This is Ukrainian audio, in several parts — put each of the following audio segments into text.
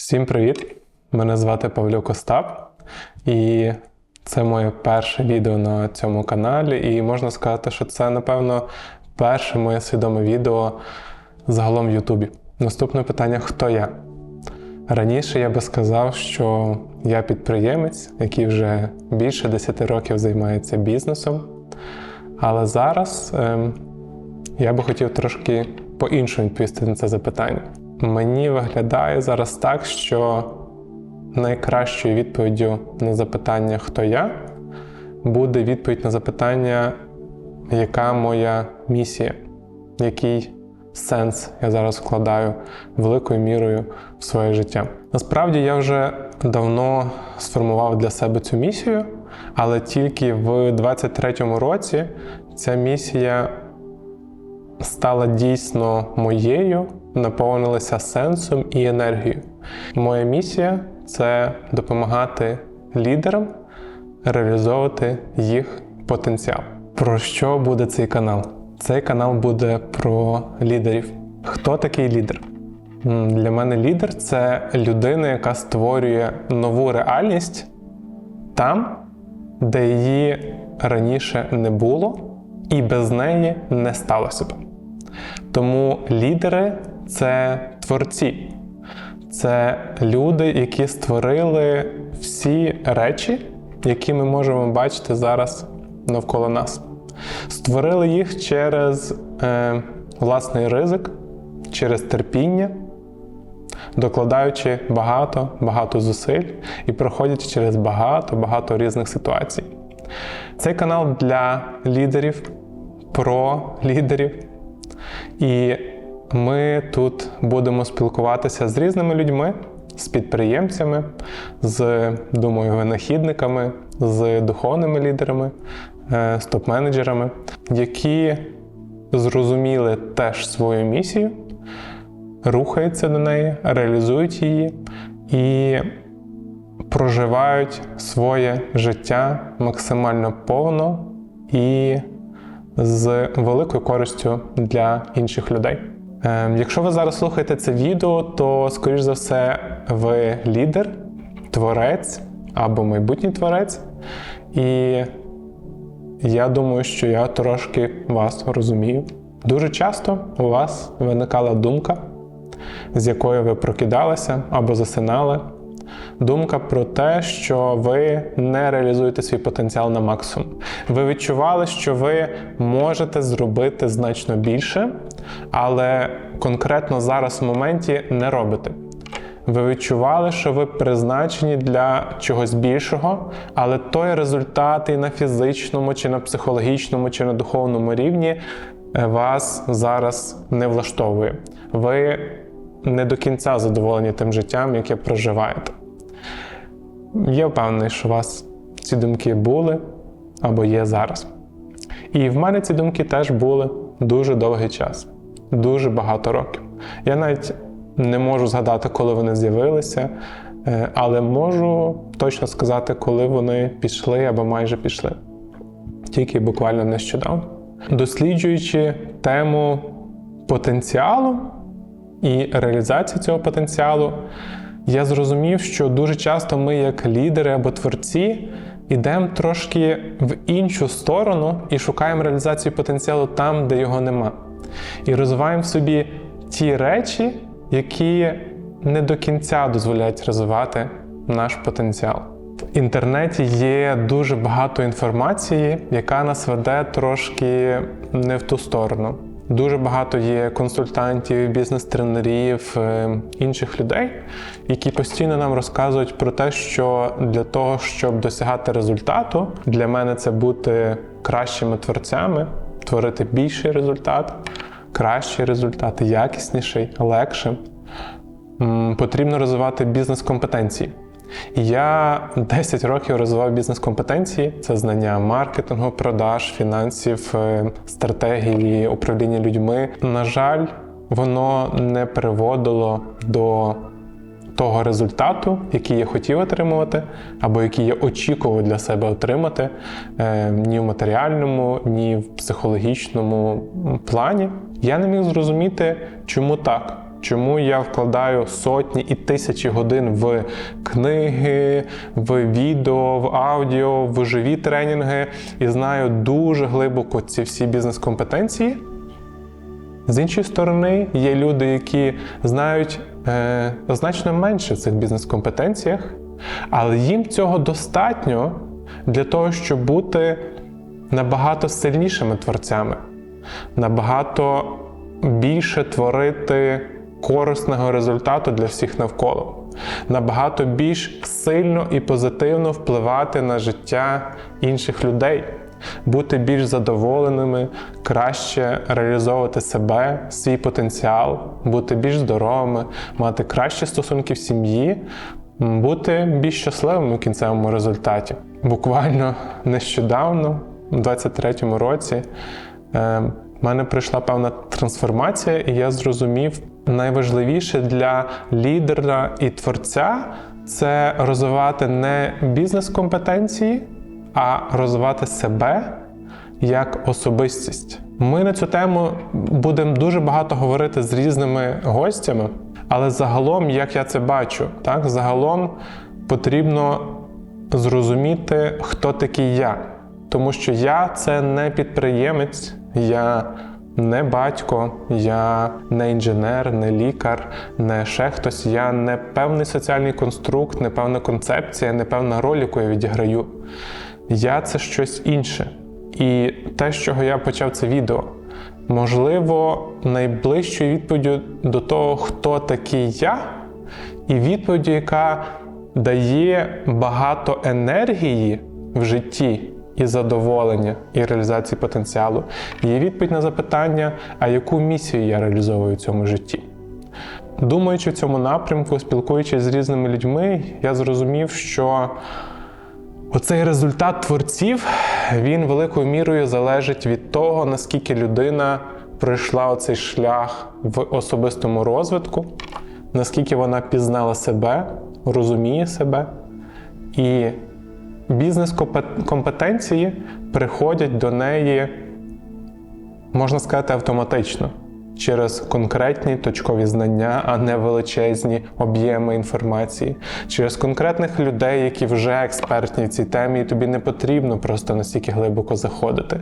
Всім привіт! Мене звати Павлюк Остап, і це моє перше відео на цьому каналі. І можна сказати, що це, напевно, перше моє свідоме відео загалом в Ютубі. Наступне питання: хто я? Раніше я би сказав, що я підприємець, який вже більше 10 років займається бізнесом. Але зараз ем, я би хотів трошки по-іншому відповісти на це запитання. Мені виглядає зараз так, що найкращою відповіддю на запитання, хто я, буде відповідь на запитання, яка моя місія, який сенс я зараз вкладаю великою мірою в своє життя. Насправді я вже давно сформував для себе цю місію, але тільки в 23-му році ця місія стала дійсно моєю, наповнилася сенсом і енергією. Моя місія це допомагати лідерам реалізовувати їх потенціал. Про що буде цей канал? Цей канал буде про лідерів. Хто такий лідер? Для мене лідер це людина, яка створює нову реальність там, де її раніше не було, і без неї не сталося б. Тому лідери це творці, це люди, які створили всі речі, які ми можемо бачити зараз навколо нас. Створили їх через е, власний ризик, через терпіння, докладаючи багато, багато зусиль і проходячи через багато, багато різних ситуацій. Цей канал для лідерів, про лідерів. І ми тут будемо спілкуватися з різними людьми, з підприємцями, з, думаю, винахідниками, з духовними лідерами, е, з топ-менеджерами, які зрозуміли теж свою місію, рухаються до неї, реалізують її і проживають своє життя максимально повно і з великою користю для інших людей. Е, Якщо ви зараз слухаєте це відео, то, скоріш за все, ви лідер, творець або майбутній творець. І я думаю, що я трошки вас розумію. Дуже часто у вас виникала думка, з якою ви прокидалися або засинали. Думка про те, що ви не реалізуєте свій потенціал на максимум. Ви відчували, що ви можете зробити значно більше, але конкретно зараз в моменті не робите. Ви відчували, що ви призначені для чогось більшого, але той результат і на фізичному, чи на психологічному, чи на духовному рівні е, вас зараз не влаштовує. Ви не до кінця задоволені тим життям, яке проживаєте. Я впевнений, що у вас ці думки були або є зараз. І в мене ці думки теж були дуже довгий час, дуже багато років. Я навіть не можу згадати, коли вони з'явилися, е, але можу точно сказати, коли вони пішли або майже пішли. Тільки буквально нещодавно. Досліджуючи тему потенціалу і реалізації цього потенціалу, я зрозумів, що дуже часто ми, як лідери або творці, йдемо трошки в іншу сторону і шукаємо реалізацію потенціалу там, де його нема. І розвиваємо в собі ті речі, які не до кінця дозволяють розвивати наш потенціал. В інтернеті є дуже багато інформації, яка нас веде трошки не в ту сторону. Дуже багато є консультантів, бізнес-тренерів, е, інших людей, які постійно нам розказують про те, що для того, щоб досягати результату, для мене це бути кращими творцями, творити більший результат, кращий результат, якісніший, легшим. Потрібно розвивати бізнес-компетенції. Я 10 років розвивав бізнес-компетенції: це знання маркетингу, продаж, фінансів, е, стратегії, управління людьми. На жаль, воно не приводило до того результату, який я хотів отримувати, або який я очікував для себе отримати е, ні в матеріальному, ні в психологічному плані. Я не міг зрозуміти, чому так. Чому я вкладаю сотні і тисячі годин в книги, в відео, в аудіо, в живі тренінги і знаю дуже глибоко ці всі бізнес-компетенції. З іншої сторони, є люди, які знають е, значно менше цих бізнес-компетенціях, але їм цього достатньо для того, щоб бути набагато сильнішими творцями, набагато більше творити корисного результату для всіх навколо, набагато більш сильно і позитивно впливати на життя інших людей, бути більш задоволеними, краще реалізовувати себе, свій потенціал, бути більш здоровими, мати кращі стосунки в сім'ї, бути більш щасливими у кінцевому результаті. Буквально нещодавно, у 23-му році, е, в мене прийшла певна трансформація, і я зрозумів, найважливіше для лідера і творця це розвивати не бізнес-компетенції, а розвивати себе як особистість. Ми на цю тему будемо дуже багато говорити з різними гостями, але загалом, як я це бачу, так загалом потрібно зрозуміти, хто такий я. Тому що я це не підприємець, я не батько, я не інженер, не лікар, не ще хтось. Я не певний соціальний конструкт, не певна концепція, не певна роль, яку я відіграю. Я це щось інше. І те, з чого я почав це відео, можливо, найближчою відповіддю до того, хто такий я, і відповіддю, яка дає багато енергії в житті і задоволення, і реалізації потенціалу, є відповідь на запитання, а яку місію я реалізовую в цьому житті. Думаючи в цьому напрямку, спілкуючись з різними людьми, я зрозумів, що оцей результат творців він великою мірою залежить від того, наскільки людина пройшла оцей шлях в особистому розвитку, наскільки вона пізнала себе, розуміє себе. І бізнес-компетенції приходять до неї, можна сказати, автоматично через конкретні точкові знання, а не величезні об'єми інформації, через конкретних людей, які вже експертні в цій темі, і тобі не потрібно просто настільки глибоко заходити.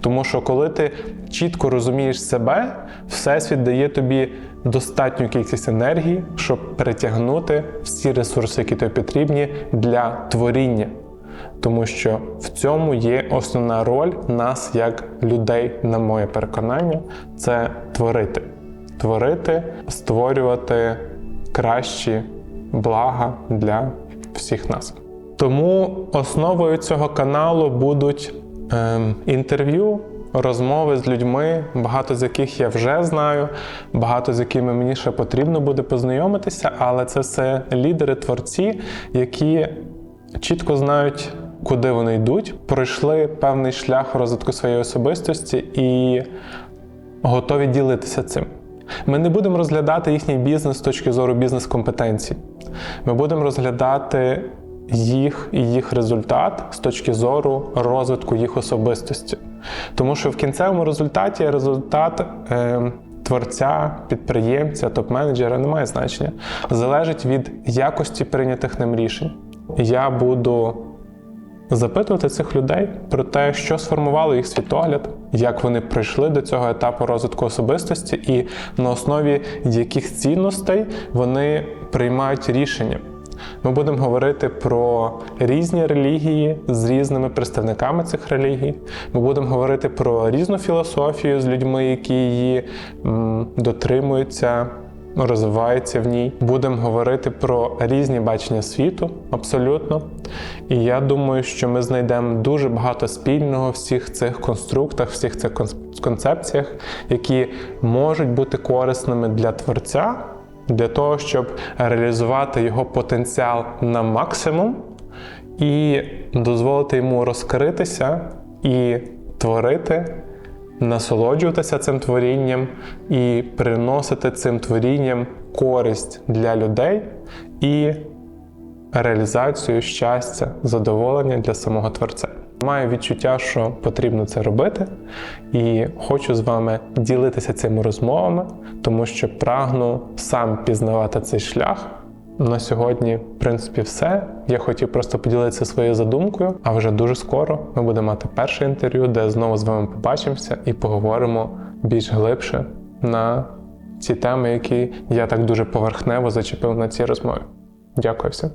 Тому що коли ти чітко розумієш себе, всесвіт дає тобі достатню кількість енергії, щоб перетягнути всі ресурси, які тобі потрібні для творіння. Тому що в цьому є основна роль нас як людей, на моє переконання, це творити. Творити, створювати кращі блага для всіх нас. Тому основою цього каналу будуть ем, інтерв'ю, розмови з людьми, багато з яких я вже знаю, багато з якими мені ще потрібно буде познайомитися, але це все лідери, творці, які чітко знають, куди вони йдуть, пройшли певний шлях розвитку своєї особистості і готові ділитися цим. Ми не будемо розглядати їхній бізнес з точки зору бізнес-компетенцій. Ми будемо розглядати їх і їх результат з точки зору розвитку їх особистості. Тому що в кінцевому результаті результат. Е, Творця, підприємця, топ-менеджера не має значення. Залежить від якості прийнятих ним рішень. Я буду запитувати цих людей про те, що сформувало їх світогляд, як вони прийшли до цього етапу розвитку особистості, і на основі яких цінностей вони приймають рішення. Ми будемо говорити про різні релігії з різними представниками цих релігій. Ми будемо говорити про різну філософію з людьми, які її м, дотримуються, розвиваються в ній. Будемо говорити про різні бачення світу, абсолютно. І я думаю, що ми знайдемо дуже багато спільного в всіх цих конструктах, всіх цих концепціях, які можуть бути корисними для творця для того, щоб реалізувати його потенціал на максимум і дозволити йому розкритися і творити, насолоджуватися цим творінням і приносити цим творінням користь для людей і реалізацію щастя, задоволення для самого творця. Маю відчуття, що потрібно це робити, і хочу з вами ділитися цими розмовами, тому що прагну сам пізнавати цей шлях. На сьогодні, в принципі, все. Я хотів просто поділитися своєю задумкою. А вже дуже скоро ми будемо мати перше інтерв'ю, де знову з вами побачимося і поговоримо більш глибше на ці теми, які я так дуже поверхнево зачепив на цій розмові. Дякую всім.